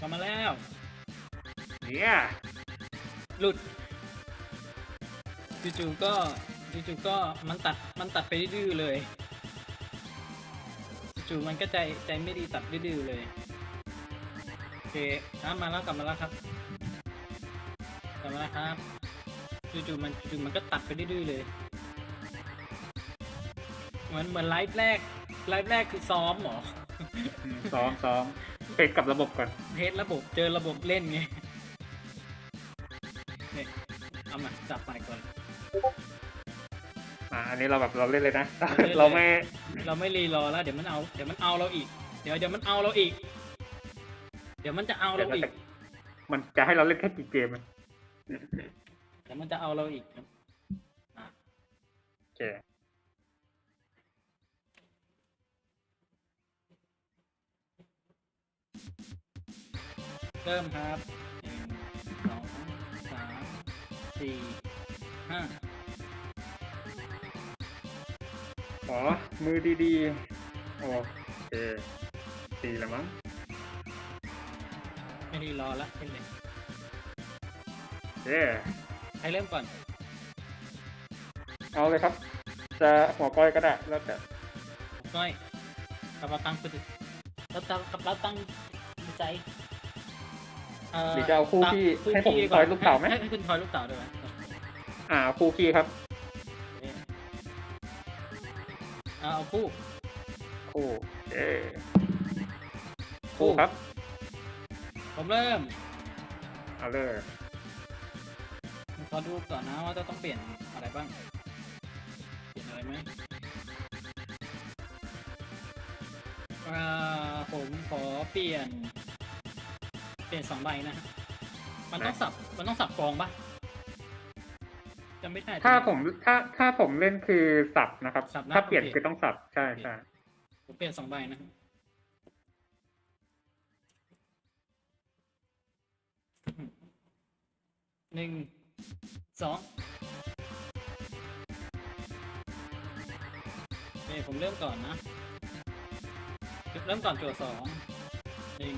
กลับมาแล้ว เนี่ยหลุดจู่ๆก็จู่ๆก็มันตัดมันตัดไปดื้อๆเลยจู่ๆมันก็ใจใจไม่ดีตัดดื้อๆเลยโอเคครับมาแล้วกลับมาแล้วครับกลับมาแล้วครับจู่ๆมันจู่ๆมันก็ตัดไปดื้อๆเลยเหมือนเหมือนไลฟ์แรกไลฟ์แรกคือซ้อมเหรออืมซ้อมซ้อม เทสกับระบบก่อน เทสระบบเจอระบบเล่นไงเนี่ยเอามาจับไปก่อน อ่าอันนี้เราแบบเราเล่นเลยนะเราเล่นเลยเราไม่เราไม่รีรอแล้วเดี๋ยวมันเอาเดี๋ยวมันเอาเราอีก เดี๋ยวเดี๋ยวมันเอาเราอีก เดี๋ยวมันจะเอาเดี๋ยเราวเราอีจะกมันจะให้เราเล่นแค่กี่เกมอะเดี๋ยวมันจะเอาเราอีกครับอะโอเค เริ่มครับหนึ่งสองสามสี่ห้าขอมือดีๆ โอเคดีแล้วมั้ง ไม่รีรอละเล่นเลยเย้ใครเริ่มก่อน เอาเลยครับ จะหัวก้อยก็ได้แล้วแต่ผมก้อยกับเราตั้งคือเราตั้งกับเราตั้งใจเอ่อ หรือจะเอาคู่ที่คู่ให้ผมขี้ทอยลูกเต๋าไหมให้ให้คุณทอยลูกเต๋าด้วยไหมอ่าคู่ขี้ครับเอ๊ะเอาเอาคู่คู่เย้คู่ครับ ผมเริ่มเอาเลยผมขอดูก่อนนะว่าจะต้องเปลี่ยนอะไรบ้าง เปลี่ยนอะไรไหมอ่าผมขอเปลี่ยน เปลี่ยนสองใบนะฮะมันต้องสับมันต้องสับกองปะจำไม่ได้ถ้าผมถ้าถ้าผมเล่นคือสับนะครับ สับนะถ้าเปลี่ยนโอเคคือต้องสับใช่ใช่ผมเปลี่ยนสองใบนะฮะหนึ่งสองโอเคผมเริ่มก่อนนะ เริ่มก่อนจั่วสองหนึ่ง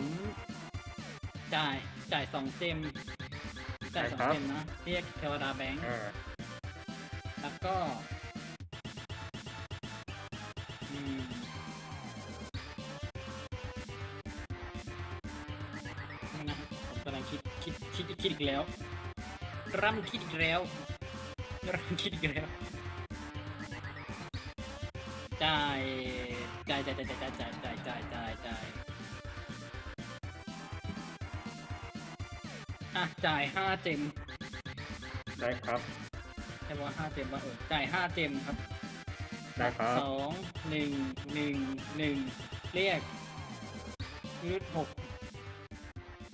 ผมจ่ายจ่ายสองเจมจ่ายสองเจมนะเรียกเทวดาแบงค์เออแล้วก็อืมนี่นะครับผมกำลังคิดคิดคิดคิดอีกแล้ว ร่ำคิดอีกแล้วร่ำคิดอีกแล้วจ่ายจ่ายจ่ายจ่ายจ่ายจ่ายจ่ายจ่ายจ่าย อะจ่ายห้าเจมได้ครับ ใช่ว่าห้าเจมว่าเออจ่ายห้าเจมครับได้ครับสองหนึ่งหนึ่งหนึ่งเรียกยืดหก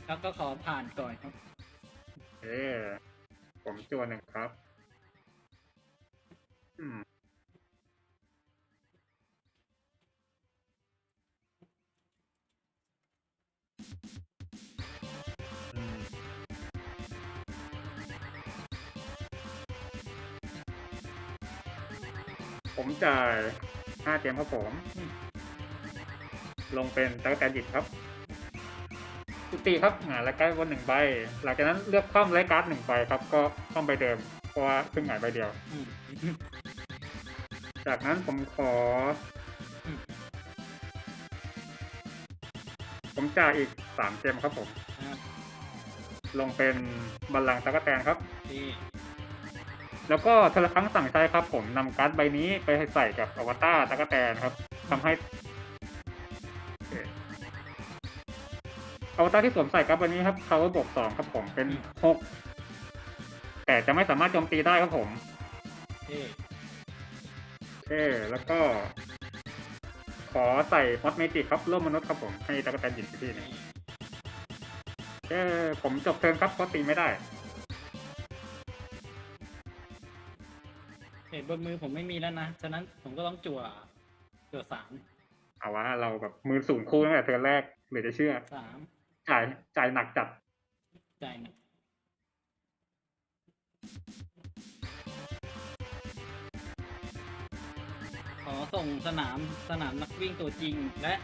แล้วก็ขอผ่านก่อนครับ เอ้ผมจวนหนึ่งครับ อืม จ่ายห้าเจมครับผมอืมลงเป็นตะกแตนหยิบครับจุติครับหงายและการ์ดวันหนึ่งใบ หลังจากนั้นเลือกคว่ำและการ์ดหนึ่งใบครับ ก็คว่ำใบเดิม เพราะว่าเพิ่งหงายใบเดียวอืมจากนั้นผมขออมผมจ่ายอีกสามเจมครับผมนะครับลงเป็นบัลลังก์ตะกแตนครับที่ แล้วก็ทีละครั้งสั่งใช้ครับ ผมนำการ์ดใบนี้ไปใส่กับอวตารตะกแตนครับทำให้อวตารที่สวมใส่การ์ดใบนี้ครับเขาบวกสองครับผมเป็นหกแต่จะไม่สามารถโจมตีได้ครับผมที่โอเคแล้วก็ ขอใส่มอสเมจิกครับร่วมมนุษย์ครับผมให้ตะกแตนหยิบที่นึงโอเคผมจบเทิร์นครับเพราะตีไม่ได้ เบนมือผมไม่มีแล้วนะ ฉะนั้นผมก็ต้องจั่วจั่วสามเอาว่าเราแบบมือสูงคู่ตั้งแต่เทอร์นแรกเหลือจะเชื่อสามจ่ายจ่ายหนักจัดใจนะขอส่งสนามสนามนักวิ่งตัวจริง และ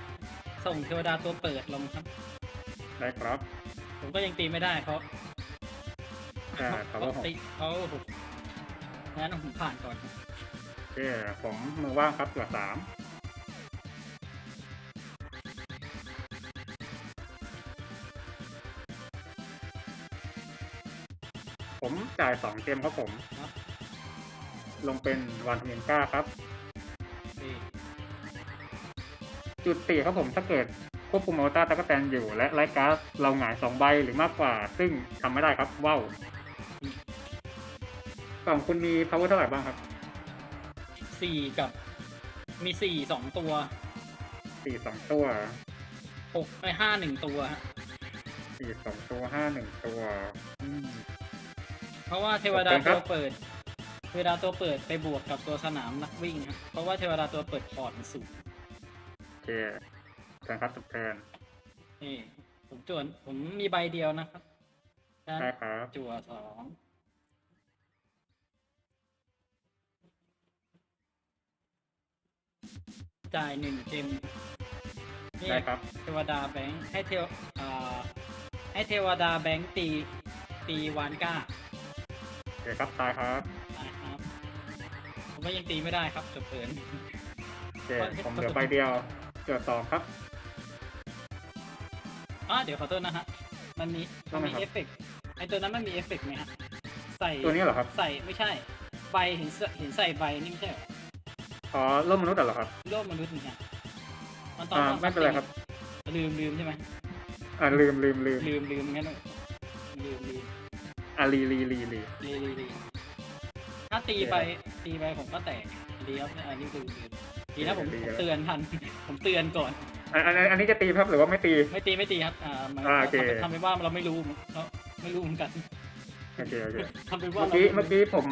ส่งเทวดาตัวเปิดลงครับ ได้ครับ ผมก็ยังตีไม่ได้เพราะอ่เขาเขาบก งั้นผมผ่านก่อน โอเค ผมมือว่างครับตัวสามผมจ่ายสองเกมครับผม ครับ ลงเป็นวันทมินก้าครับ นี่จุดตีครับผมถ้าเกิดควบคุมอัลต้าตะกแตนอยู่ และไลท์การ์ดเราหงายสองใบหรือมากกว่า ซึ่งทำไม่ได้ครับว้าว กล่องคุณมี power เท่าไหร่บ้างครับสี่กับ มีสี่สองตัวสี่สองตัวหกไปห้าหนึ่งตัวฮะสี่สองตัวห้าหนึ่งตัวอืมเพราะว่าเทวดาโอเคครัตับวเปิด เทวดาตัวเปิดไปบวกกับตัวสนามนักวิ่งครับเพราะว่าเทวดาตัวเปิดพอร์ตมันสูงโอเคแทนครับจบแทนนี่ผมจวนผมมีใบเดียวนะครับด้านได้ครับจั่วสอง จ่ายหนึ่งเกมนี่ได้ครับ เทวดาแบงค์ให้เทวอ่าให้เทวดาแบงค์ตีตีวานก้าโอเคครับ ตายครับอ่าครับผมก็ยังตีไม่ได้ครับจบเกิน โอเค ผมเหลือใบเดียว เกิดสองครับ อ่าเดี๋ยวขอโทษนะฮะ มันมีมันมีว่าไงครับ เอฟเฟกต์ไอตัวนั้นมันมีเอฟเฟกต์ไหมฮะ ใส่ตัวนี้เหรอครับ ใส่ไม่ใช่ ใบเห็นเสเห็นใส่ใบนี่ไม่ใช่เหรอ อ๋อร่มมนุษย์เหรอครับโลกมนุษย์นี่ฮะมันตอนอ่าตอนไม่เป็นไรครับ ลืมลืมใช่ไหมอ่าลืมลืมลืมลืมลืมงั้นเลยลืมลืมอ่าลีลีลีลีลีลีลีถ้าตีไปตีไปผมก็แตกดีครับอันนี้ลืมลืมดีนะผมผมเตือนทัน ผมเตือนก่อนอันอันอันนี้จะตีครับหรือว่าไม่ตี ไม่ตีไม่ตีครับ อ่ามันอ่าโอเคทำไปทำไปว่าเราไม่รู้เราไม่รู้เหมือนกันโอเคโอเคทำไปว่าเมื่อเรากี้เมื่อกี้ผม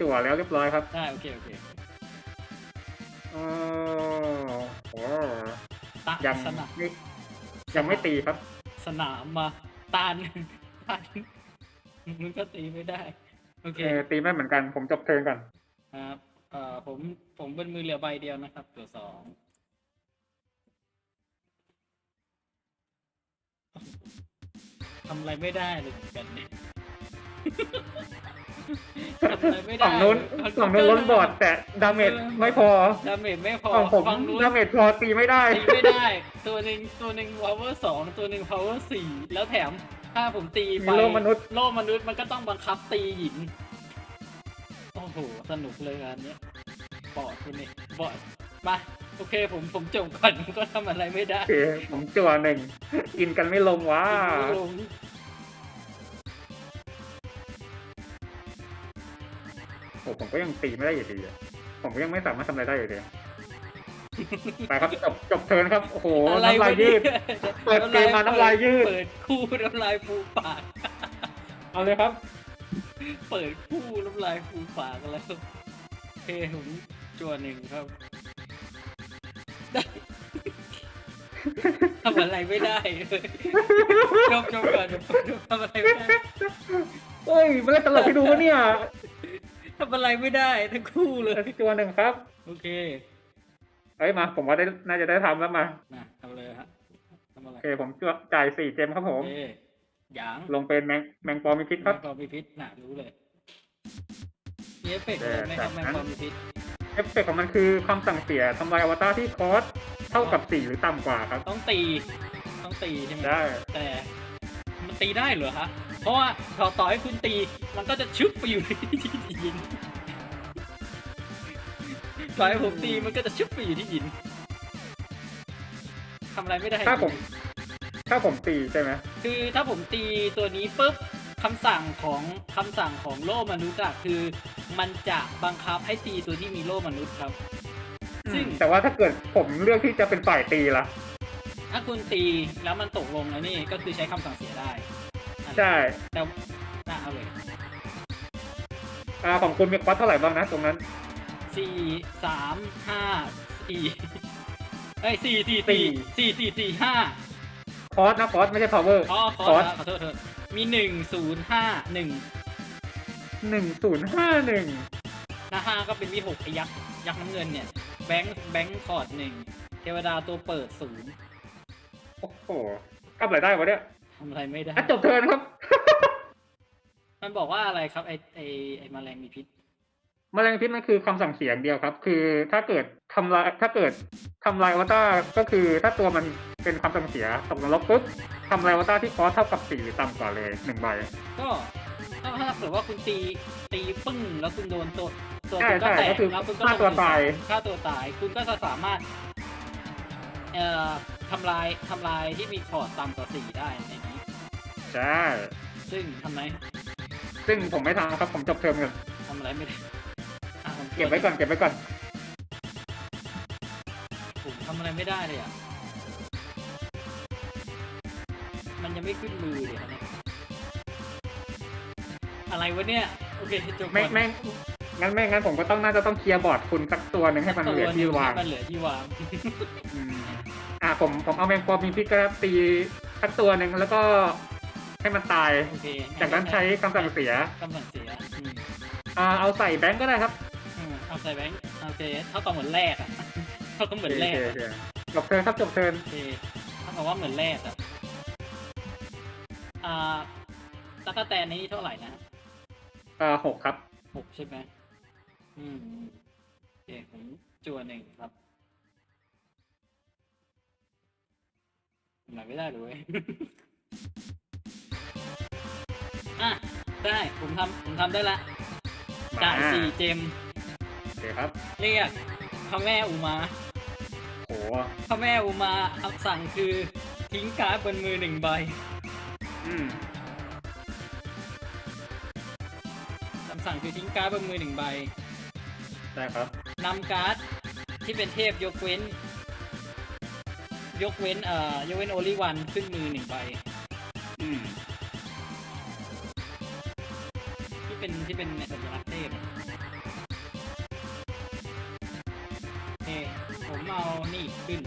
จั่วแล้วเรียบร้อยครับได้โอเคโอเค อ๋อโอ้ตะยังสนามไม่ยังไม่ตีครับ สนามมาตานตานมึงก็ตีไม่ได้ โอเค เออตีไม่เหมือนกัน ผมจบเทิร์นก่อน ครับเอ่อผมผมเป็นมือเหลือใบเดียวนะครับ ตัวสองทำอะไรไม่ได้เลยเหมือนกันเนี่ย ทำอะไรไม่ได้ฝั่งนู้นเลยฝั่งนู้นล้นบอร์ดแต่ดาเมจไม่พอ ดาเมจไม่พอฝั่งผมฝั่งนู้นดาเมจพอตีไม่ได้ตีไม่ได้ ตัวหนึ่งตัวหนึ่ง power สองตัวหนึ่ง power สี่แล้วแถมถ้าผมตีมีไปโลกมนุษย์โลกมนุษย์มันก็ต้องบังคับตีหญิงโอ้โหสนุกเลยอันเนี้ยบอดคนนี้บอดมาโอเคผมผมจบก่อนผมก็ทำอะไรไม่ได้โอเคผมจั่วหนึ่งกินกันไม่ลงว้าลง ผมก็ยังตีไม่ได้อยู่ดีอะผมก็ยังไม่สามารถทำอะไรได้อยู่ดีไปครับจบจบเทิร์นครับ โอ้โหอะไรน้ำลายวะยืเนี่ดเปิดเกมมาน้ำลายยืด เปิดคู่น้ำลายฟูปาก เอาเลยครับ เปิดคู่น้ำลายฟูปากกันแล้วโอเคผมจวนหนึ่งครับ ได้ทำอะไรไม่ได้เลยจบจบก่อนทำอะไรไม่ได้เฮ้ยไม่ได้ตลกให้ดูวะเนี่ย ทำอะไรไม่ได้ทั้งคู่เลเหลือยที่ตัวหนึ่งครับ โอเคเอ้ยมา ผมว่าได้น่าจะได้ทำแล้วมา นะทำเลยฮะทำอะไรโอเคผมจ่ายสี่เจมครับผโอม เคหยางลงเป็นแมงแมงปอมีพิษครับแมงปอมีพิษน่ะรู้เลยมีเอฟเฟกต์อะไรไหมครับแมงปอมีพิษเอฟเฟกต์ของมันคือคำสั่งเสียทำลายอวตารที่คอสเท่ากับสี่หรือต่ำกว่าครับ ต้องตี ต้องตีใช่ไหมได้ แต่มัน ตีได้เหรอฮะ เพราะว่าต่อต่อให้คุณตีมันก็จะชึบไปอยู่ที่หินต่อให้ผมตีมันก็จะชึบไปอยู่ที่หินทำอะไรไม่ได้ถ้าผม ถ้าผมตีใช่ไหมคือถ้าผมตีตัวนี้ปุ๊บคำสั่งของคำสั่งของโล่มนุษย์อะคือ มันจะบังคับให้ตีตัวที่มีโล่มนุษย์ครับ ซึ่งแต่ว่าถ้าเกิดผมเลือกที่จะเป็นฝ่ายตีล่ะ ถ้าคุณตีแล้วมันตกลงแล้วนี่ก็คือใช้คำสั่งเสียได้ใช่แต่น่าเอาเลยอ่าของคุณมีคอสเท่าไหร่บ้างนะตรงนั้นสี่สามห้าสี่เอ้ยสี่สี่สี่สี่สี่สี่ห้าคอสนะคอสไม่ใช่ power อ๋อขอคอร์สขอโทษขอโทษมีหนึ่งศูนย์ห้าหนึ่งหนึ่งศูนย์ห้าหนึ่งหน้าห้าก็เป็นวิหกไอ้ยักษ์ยักษ์น้ำเงินเนี่ย แบงค์แบงค์คอร์ดหนึ่งเทวดาตัวเปิดศูนย์ โอ้โหทำอะไรได้วะเนี่ยทำอะไรไม่ได้ อะจบเทิร์นครับ มันบอกว่าอะไรครับไอไอไอแมลงมีพิษ แมลงพิษนั่นคือคำสั่งเสียงเดียวครับ คือถ้าเกิดทำลายถ้าเกิดทำลายอวตารก็คือถ้าตัวมันเป็นคำสั่งเสียตกนรกปุ๊บทำลายอวตารที่คอสเท่ากับสี่หรือต่ำกว่าเลยหนึ่งใบ ก็ถ้าถ้าเกิดว่าคุณตีตีปึ้งแล้วคุณโดนตัวตัวใช่คุณก็ใช่แตกก็คือแล้วคุณก็ฆ่าตัวตาย ฆ่าตัวตาย คุณก็จะสามารถเอ่อ ทำลายทำลายที่มีคอร์ดต่ำกว่าสี่ได้ในนี้ ใช่ ซึ่งทำไมซึ่งผมไม่ทำครับผมจบเทอมกันทำอะไรไม่ได้อะผมเก็บไว้ก่อนเก็บไว้ก่อนผมทำอะไรไม่ได้เลยอะ มันยังไม่ขึ้นมือเลยอันเนี่ยอะไรวะเนี่ย โอเคจบก่อนไม่ไม่งั้นไม่งั้นผมก็ต้องน่าจะต้องเคลียร์บอร์ดคุณสักตัวหนึ่งให้มันเหลือที่วางให้มันเหลือที่วาง อืม อ่าผมผมเอาแมงปอมีพิษก็ตีสักตัวหนึ่งแล้วก็ให้มันตาย โอเคจากนั้นใช้คำสั่งเสียคำสั่งเสียอืมอ่าเอาใส่แบงก์ก็ได้ครับอืมเอาใส่แบงค์โอเคเท่ากับเหมือนแรกอะเท่ากับเหมือนแรกโออะเคโอเคจบเทิร์นครับจบเทิร์นโอเคเท่ากับว่าเหมือนแรกอะอ่าตะกะแตนนี้เท่าไหร่นะ อ่าหกครับ หกใช่ไหมอืมโอเคผมจัวหนึ่งครับ ทำอะไรไม่ได้เลยอะได้ผมทำผมทำได้ละมาจ่ายสี่เจม โอเคครับ เรียกพระแม่อุมา โห พระแม่อุมาคำสั่งคือทิ้งการ์ดบนมือหนึ่งใบอืมคำสั่งคือทิ้งการ์ดบนมือหนึ่งใบ ได้ครับนำการ์ดที่เป็นเทพยกเว้น ยกเว้นเอ่อยกเว้นโอลิวันขึ้นมือหนึ่งใบ อืม ที่เป็นที่เป็นสัญลักษณ์เทพอะโอเคผมเอานี่ขึ้น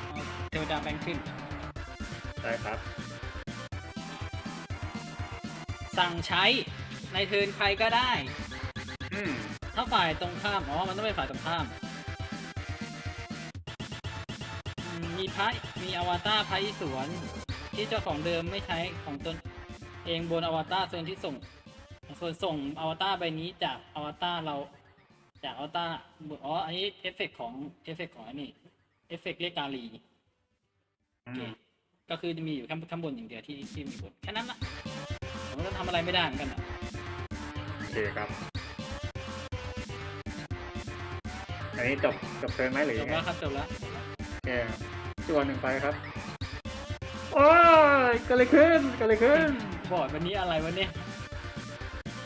เอาเทวดาแบงค์ขึ้น ได้ครับ สั่งใช้ในเทิร์นใครก็ได้อืมถ้า ฝ่ายตรงข้าม อ๋อ มันต้องเป็นฝ่ายตรงข้ามอืมมีพระมีอวตารพระอิศวรที่เจ้าของเดิมไม่ใช้ของตนเองบนอวตารส่วนที่ส่ง ส่วนส่งอวตารใบนี้จากอวตารเรา จากอวตารอ๋อ อันนี้เอฟเฟกต์ของเอฟเฟกต์ของอันนี้เอฟเฟกต์เรียกกาลีโออืเคมก็คือจะมีอยู่ข้างข้างบนอย่างเดียวที่ที่มีบนแค่นั้นละผมก็ทำอะไรไม่ได้เหมือนกันอะโอเคครับ อันนี้จบจบเทิร์นไหมหรือจยับงไงแล้วครับจบแล้วจบแล้วโอเคตัวหนึ่งไปครับ โอ้ยเกิดอะไรขึ้นเกิดอะไรขึ้น บอร์ดวันนี้อะไรวะเนี่ย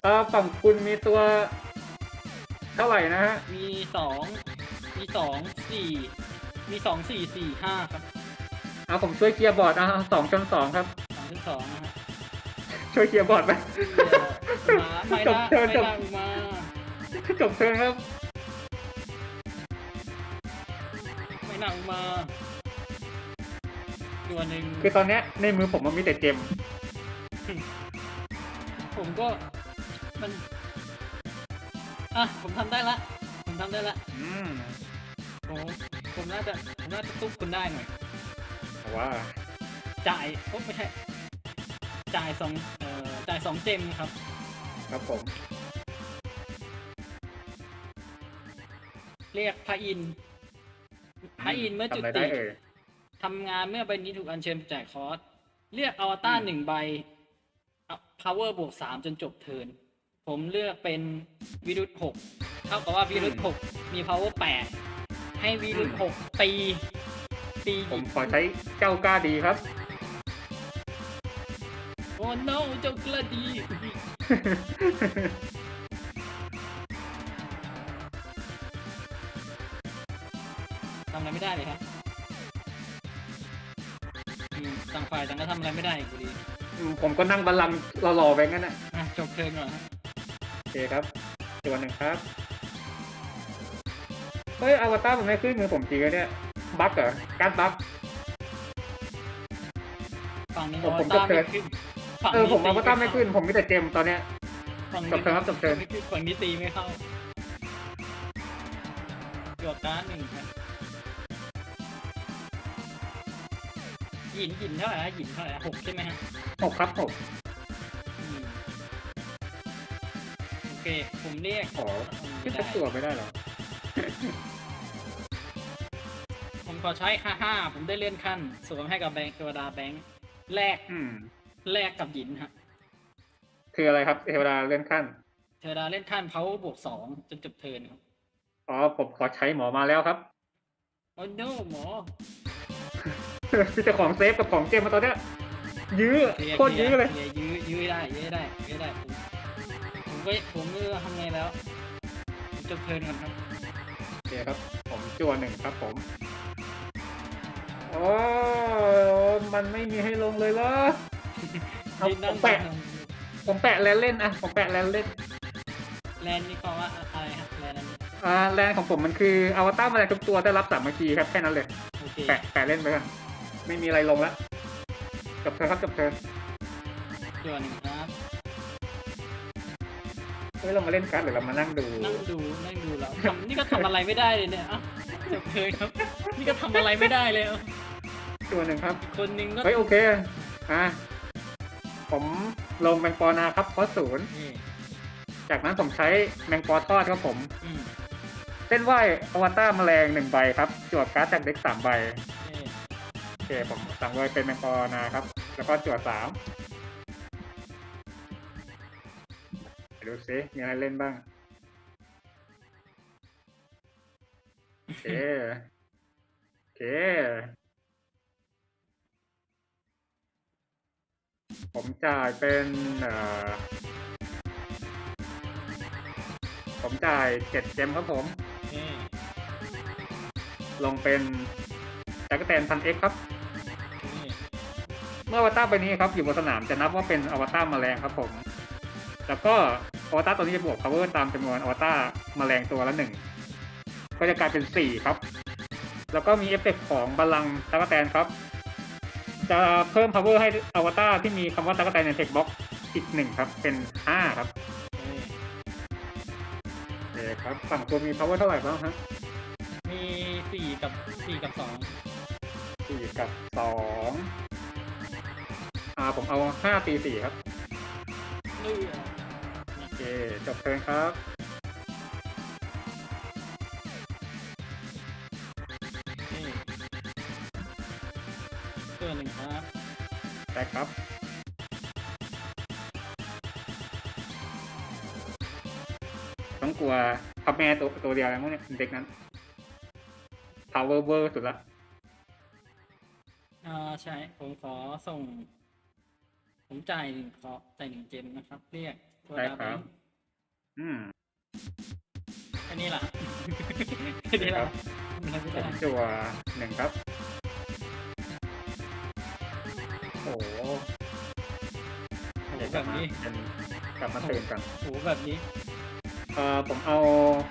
เออฝั่งคุณมีตัว เท่าไหร่นะฮะ มีสอง มีสองสี่ มีสองสี่สี่ห้าครับเอาผมช่วยเคลียร์บอร์ดอะสองจนสองครับสองถึงสองนะฮะช่วยเคลียร์บอร์ดไปอุมาไม่จได้บเทิร์นไม่จบได้อุมา จบเทิร์นครับ ไม่น่าอุมาตัวหนึ่งคือตอนเนี้ยในมือผมมันมีแต่เจม ผมก็มัน อะ ผมทำได้ละ ผมทำได้ละอืมผมผมน่าจะผมน่าจะตุ๊บคุณได้หน่อยว่าจ่ายโอ้ไม่ใช่จ่ายสองเอ่อจ่ายสองเจมครับ ครับผม เรียกพระอินทร์ พระอินทร์เมื่อจุทำอะไรติได้เอ่ยทำงานเมื่อใบนี้ถูกอัญเชิญจากคอร์สเรียกอวตารอืมหนึ่งใบเอา power บวกสามจนจบเทิร์นผมเลือกเป็นวิรุธหกเท่ากับว่าวิรุธหกมี power แปดให้วิรุธหกตีตีหผญิมงขอใช้เจ้ากล้าดีครับ โอ้ no เจ้ากระดี อะไรไม่ได้เลยครับอืมต่างฝ่ายต่างก็ทำอะไรไม่ได้อีกอยู่ดีอืมผมก็นั่งบัลลังก์รอๆไปงั้นนะอะจบเทิร์นก่อนฮะโอเคครับตัวหนึ่งครับ เฮ้ยอวตารมันไม่ขึ้นมือผมจริงเลยเนี่ยบั๊กเหรอการบั๊ก ฝั่งหนึงผมอวผมตารจบเทิไม่ร์นขึ้นฝั่งเออผมอวตารตีไม่ขึ้น ผมมีแต่เจมตอนเนี้ย ฝั่งจบเทิร์นครับจบเทิร์นฝั่งนี้ตีไม่เข้าจวดการ์ดหนึ่งครับ หยินหยินเท่าไหร่ฮะหยินเท่าไหร่ฮะหกใช่ไหมฮะหกครับหกอืมโอเค ผมเรียกขอขึ้นสักตัวไม่ได้เหรอผมขอใช้ห้าห้าผมได้เลื่อนขั้นสวมให้กับแบงค์เทวดาแบงค์แลกอืม แลกกับหยินฮะคืออะไรครับเทวดาเลื่อนขั้น เทวดาเล่นขั้นเขาบวกสองจนจบเทิร์นครับอ๋อผมขอใช้หมอมาแล้วครับ โอ้โนหมอ ที่เจ้าของเซฟกับของเกมมาตอนเนี้ยยื้อเคลียร์โคตรยื้อเลยคร์ยื้อยื้อให้ได้ยื้อให้ได้ยื้อให้ได้ผมผมก็ผมไม่รู้จะทำไงแล้วผมจบเทิร์นก่อนครับโอเคครับ ผมจัวหนึ่งครับผมโอ้มันไม่มีให้ลงเลยเหรอเอายืนนั่ผงมแปะผมแปะแลนเล่นอะผมแปะแลนเล่นแลนด์นี่ความว่าอะไรฮะแลนด์นั้นอ่าแลนของผมมันคืออวตารแมลงทุกตัวได้รับสามเมื่อกี้ครับแค่นั้นเลยโอเคแปะแปะเล่นไปก่อน ไม่มีอะไรลงแล้วจบเธอครับจบเธอตัวหนึ่งครับเฮ้ยเรามาเล่นการ์ดหรือเรามานั่งดู นั่งดูนั่งดูแล้วทำนี่ก็ทำอะไรไม่ได้เลยเนี่ยเอ้าจบเทิร์นครับ นี่ก็ทำอะไรไม่ได้เลยเอ้าตัวหนึ่งครับ คนหนึงก็เฮ้ยโอเคอะผมลงแมงปอนาครับเพราะศูนย์นี่จากนั้นผมใช้แมงปอทอดครับผม อืมเส้นไหวอวตารแมลงหนึ่งใบครับจวดการ์ดจากเด็กสามใบนี่โอ เคผมสั่งไว้เป็นแมงปอนาครับ แล้วก็จวดสามดูซิมีอะไรเล่นบ้างโอเคโอเค ผมจ่ายเป็นเอ่อผมจ่ายเจ็ดเจมครับผมนี่ลงเป็นจักรแตนพันเอ็กครับนี่ เมื่ออวตารใบนี้ครับอยู่บนสนามจะนับว่าเป็นอวตารแมลงครับผม แล้วก็อวตารตัวนี้จะบวก power ตามจำนวนอวตารแมลงตัวละหนึ่งก็จะกลายเป็นสี่ครับ แล้วก็มีเอฟเฟกต์ของบาลังก์ตั๊กแตนครับ จะเพิ่ม power ให้อวตารที่มีคำว่าตั๊กแตนในเทคบ็อกอีกหนึ่งครับ เป็นห้าครับนี่โอเคครับ ฝั่งตัวมี power เท่าไหร่บ้างฮะมีสี่กับสี่กับสองสี่กับสอง อ่าผมเอาห้าตีสี่ครับเลือโอเค จบเทิร์นครับนี่ตัวหนึ่งครับได้ครับ ต้องกลัวพับแม่ตัวตัวเดียวแล้วมั้งเนี่ยเด็กนั้น power เวอร์สุดละ อ่า ใช่ ผมขอส่ง ผมจ่ายหนึ่งขอจ่ายหนึ่งเจมนะครับ เรียกตัวได้ดาครับแงค์อืมแค่นี้ล่ะแค่นี้ครัล่ะบทำอะไรไม่ผได้มจัวหนึ่งครับ โอ้โหโอ้โหเดี๋ยวกแบลับบมานี้เป็นกลับมาเติมกันโอ้โหแบบนี้เอ่อผมเอา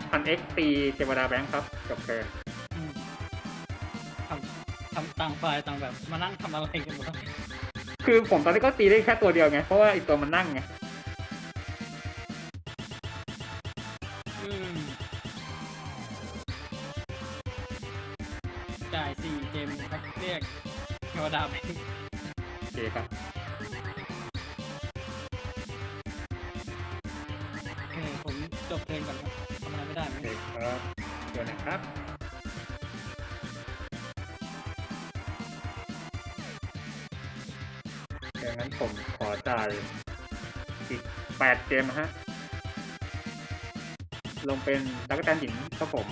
พันเอ็กตีเทวดาแบงค์ครับจบเทิร์นอืมทำทำต่างฝ่ายต่างแบบ มานั่งทำอะไรกันวะ คือผมตอนนี้ก็ตีได้แค่ตัวเดียวไง เพราะว่าอีกตัวมันนั่งไงอืมจ่ายสี่เจมครับเรียกเทวดาแบงค์โอเคครับ โอเคผมจบเพลงก่อนครับทำอะไรไม่ได้ไหมโอเคครับตัวหนึ่งครับ ผมขอจ่ายอีกแปดเกมนะฮะ ลงเป็นตั๊กแตนหญิงครับผม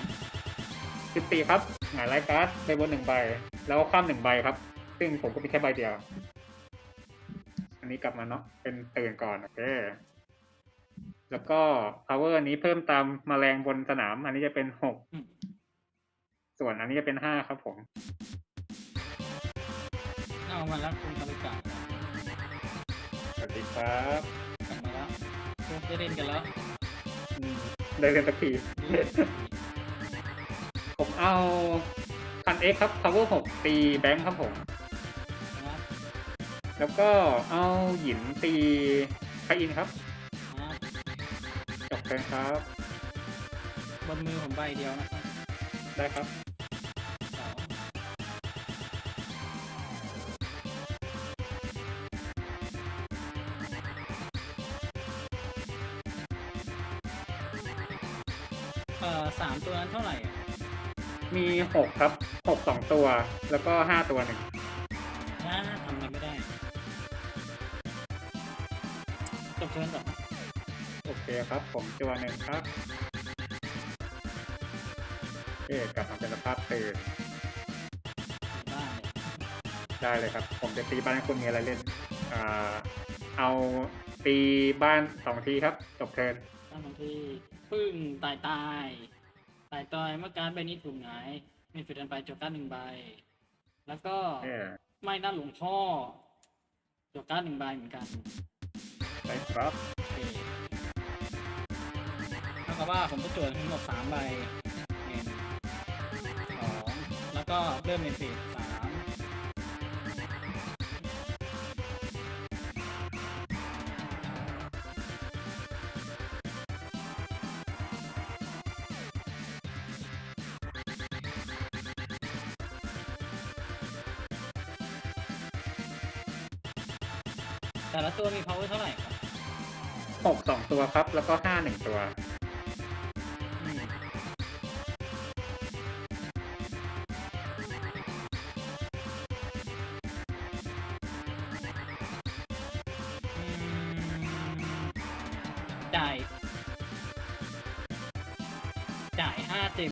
สิบตีครับ หงายไลท์การ์ดไปบนหนึ่งใบ แล้วก็ข้ามหนึ่งใบครับ ซึ่งผมก็มีแค่ใบเดียว อันนี้กลับมาเนาะ เป็นตื่นก่อน โอเค แล้วก็ power อันนี้เพิ่มตามแมลงบนสนาม อันนี้จะเป็นหก ส่วนอันนี้จะเป็นห้าครับผม เอามาแล้วคุณคาริกาสวัส ดีครับกลับมาแล้วพวกจะเล่นกันแล้วอืมได้เรียนสักทีนี่ผมเอาพันเอ็กครับ power หกตีแบงค์ครับผม นะแล้วก็เอาหยินตีไคอินครับนะชิญครับ บนมือผมใบเดียวนะครับ ได้ครับ เท่าไหร่อะมีหกครับหกสองตัว แล้วก็ห้าตัวหนึ่งน่าทำอะไรไม่ได้จบเทิร์นก่อนโอเคครับ ผมตัวหนึ่งครับเอ๊กลับมาเป็นสภาพตื่นได้ได้เลยครับ ผมจะตีบ้านให้คุณมีอะไรเล่นอ่าเอาตีบ้านสองทีครับ จบเทิร์นตั้งบางที่ปึ้งตายตาย ตายตายเมื่อการใบนี้ถูกหงายมีสุดทันไปจบการดหนึ่งใบ แล้วก็เอ๊ะไม่น่าหลวงพ่อจบการดหนึ่งใบเหมือนกันได้ครับโอเคเท่ากับว่าผมจะจวดทั้งหมดสามใบหนึ่งสองแล้วก็เริ่มในเฟสสาม แต่ละตัวมี power เท่าไหร่ครับหกสองตัวครับ แล้วก็ห้าหนึ่งตัว